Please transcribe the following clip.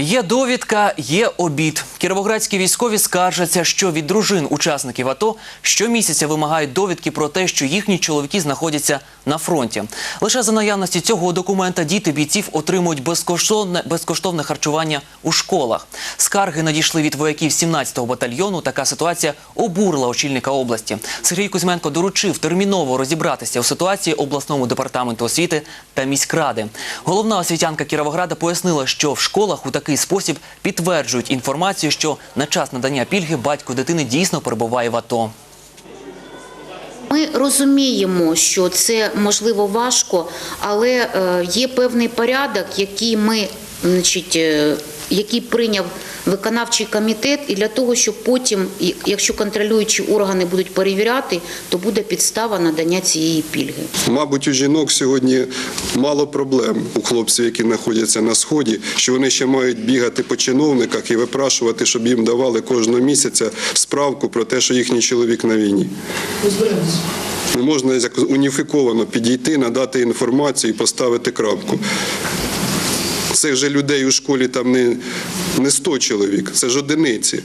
Є довідка, є обід. Кіровоградські військові скаржаться, що від дружин учасників АТО щомісяця вимагають довідки про те, що їхні чоловіки знаходяться на фронті. Лише за наявності цього документа діти бійців отримують безкоштовне, безкоштовне харчування у школах. Скарги надійшли від вояків 17-го батальйону. Така ситуація обурила очільника області. Сергій Кузьменко доручив терміново розібратися у ситуації обласному департаменту освіти та міськради. Головна освітянка Кіровограда пояснила, що в школах у такий спосіб підтверджують інформацію, що на час надання пільги батько дитини дійсно перебуває в АТО. Ми розуміємо, що це можливо важко, але е, є певний порядок, який ми, значить, який прийняв виконавчий комітет, і для того, щоб потім, якщо контролюючі органи будуть перевіряти, то буде підстава надання цієї пільги. Мабуть, у жінок сьогодні мало проблем у хлопців, які знаходяться на сході, що вони ще мають бігати по чиновниках і випрашувати, щоб їм давали кожного місяця справку про те, що їхній чоловік на війні. Не можна уніфіковано підійти, надати інформацію і поставити крапку. Цих же людей у школі там не, не 100 чоловік, це ж одиниці.